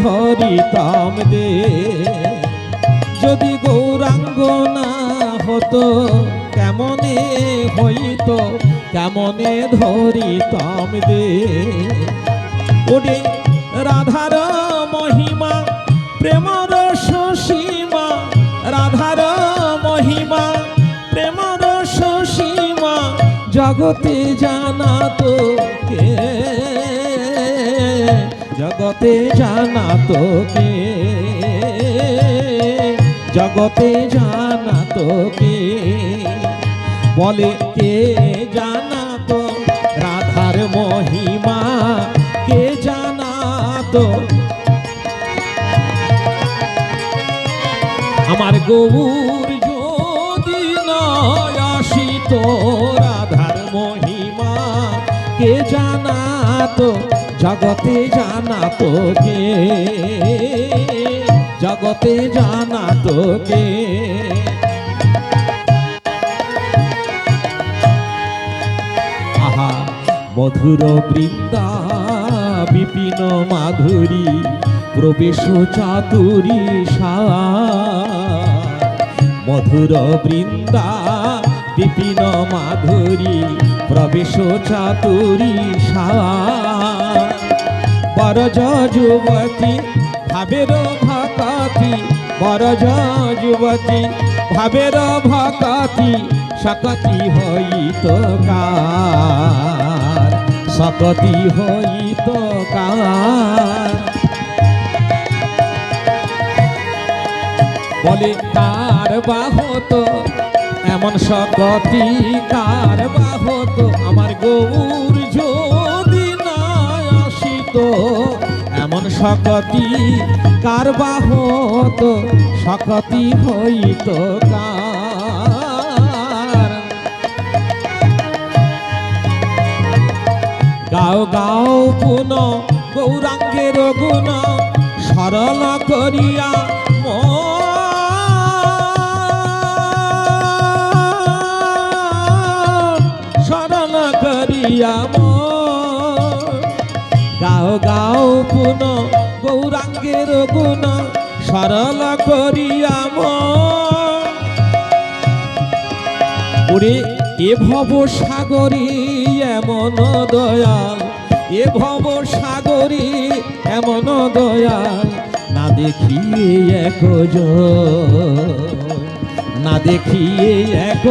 ধরিতাম দে যদি গৌরাঙ্গ না হতো, কেমনে হইতো, কেমনে ধরিতাম দে রাধার মহিমা, প্রেমর সীমা রাধার মহিমা, প্রেমর সীমা জগতে জানা তো কে জগতে জানা তো কে জগতে জানা তো কে বলে কে জানা তো? রাধার মহিমা, কে জানা তো? আমার গৌর যদি নয় আসিত, রাধার মহিমা, কে জানা তো? জগতে জানা তো কে জগতে জানা তো কে আহা, মধুর বৃন্দা বিপিন মাধুরী, প্রবেশ চাতুরী সা মধুর বৃন্দা বিপিন মাধুরী, প্রবেশ চাতুরী সা বরজ যুবতী ভাবের ভকতি বরজ যুবতী ভাবের ভকতি সকতি হইত কার সকতি হইত কার। বলে কার বাহত, এমন সকতি কার বাহত এমন সকতি কার বাহত সকতি হইত কার? গাও গাও পুন গৌরাঙ্গের গুণ সরল করিয়া মন। করিয়া গাও গাও পুন, গৌরাঙ্গের গুণ, সরল করিয়া ওরে, এ ভব সাগরী, এমন দয়াল। এ ভব সাগরী, এমন দয়াল। না দেখিয়ে এক না দেখিয়ে এক